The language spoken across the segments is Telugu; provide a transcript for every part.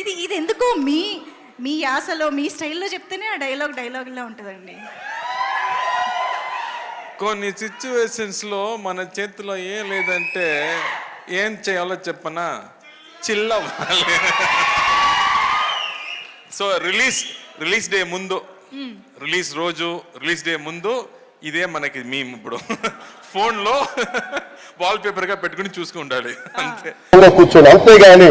ఇది ఇది ఎందుకు మీ మీ యాసలో మీ స్టైల్లో చెప్తేనే ఆ డైలాగ్ డైలాగ్లా ఉంటుందండి. కొన్ని సిచ్యువేషన్స్లో మన చేతిలో ఏం లేదంటే ఏం చేయాలో చెప్పనా? చిల్లవ్వాలి. సో రిలీజ్ రిలీజ్ డే ముందు రిలీజ్ రోజు రిలీజ్ డే ముందు ఇదే మనకి మేము ఇప్పుడు. ఫోన్లో వాల్ పేపర్గా పెట్టుకుని చూసుకుంటాలి అంతే. కూర్చొని అంతేగాని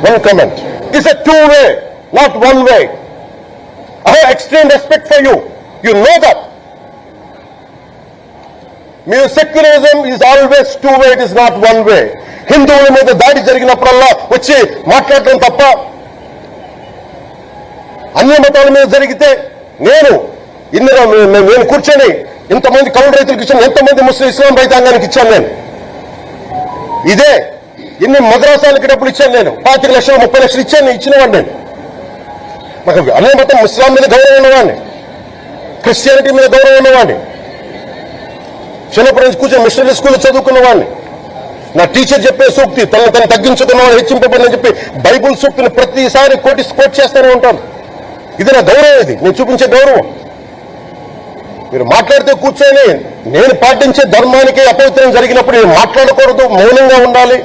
One comment. It's a two-way, not one way. I have extreme respect for you. You know that. Me secularism is always two way it is not one way హిందువుల మీద దాడి జరిగినప్పుడల్లా వచ్చి మాట్లాడటం తప్ప అన్ని మతాల మీద జరిగితే నేను ఇన్ని నేను కూర్చొని ఇంతమంది కౌలు రైతులకు ఇచ్చాను ఎంతమంది ముస్లిం ఇస్లాం రైతాంగానికి ఇచ్చాను నేను ఇదే ఎన్ని మద్రాసాలకి డబ్బులు ఇచ్చాను నేను? పాతిక లక్షలు ముప్పై లక్షలు ఇచ్చాను ఇచ్చినవాడిని నేను. నాకు అనే మొత్తం ఇస్లాం మీద గౌరవం ఉన్నవాడిని. క్రిస్టియానిటీ మీద గౌరవం ఉన్నవాడిని. చిన్నప్పటి నుంచి కూర్చొని మిషనరీ స్కూల్లో చదువుకున్నవాడిని. నా టీచర్ చెప్పే సూక్తి తను తను తగ్గించుకున్నవాడు హెచ్చింపబడిని చెప్పి బైబుల్ సూక్తిని ప్రతిసారి కోటి కోట్ చేస్తూనే ఉంటాను. ఇది నా గౌరవం ఇది. నేను చూపించే గౌరవం. మీరు మాట్లాడితే కూర్చొని నేను పాటించే ధర్మానికి అపవిత్రం జరిగినప్పుడు నేను మాట్లాడకూడదు మౌనంగా ఉండాలి.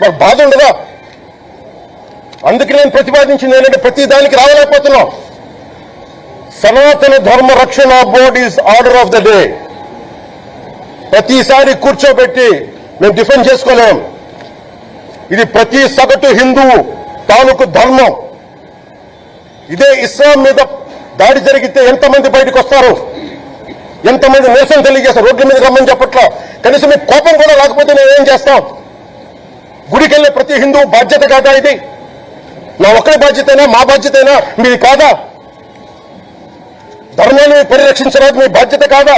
మాకు బాధ ఉండదా? అందుకే నేను ప్రతిపాదించింది ఏంటంటే ప్రతి దానికి రావలేకపోతున్నాం Sanatana Dharma Rakshana board is order of the day. ప్రతిసారి కూర్చోబెట్టి మేము డిఫెండ్ చేసుకోలేం ఇది ప్రతి సగటు హిందువు తాలూకు ధర్మం. ఇదే ఇస్లాం మీద దాడి జరిగితే ఎంతమంది బయటకు వస్తారు? ఎంతమంది నిరసన తెలియజేస్తారు? రోడ్ల మీద రమ్మని చెప్పట్లా? కనీసం మీకు కోపం కూడా రాకపోతే మేము ఏం చేస్తాం? గుడికి వెళ్ళే ప్రతి హిందూ బాధ్యత కాదా ఇది? నా ఒక్కరి బాధ్యతైనా? మా బాధ్యతైనా? మీది కాదా? ధర్మాన్ని పరిరక్షించడానికి మీ బాధ్యత కాదా?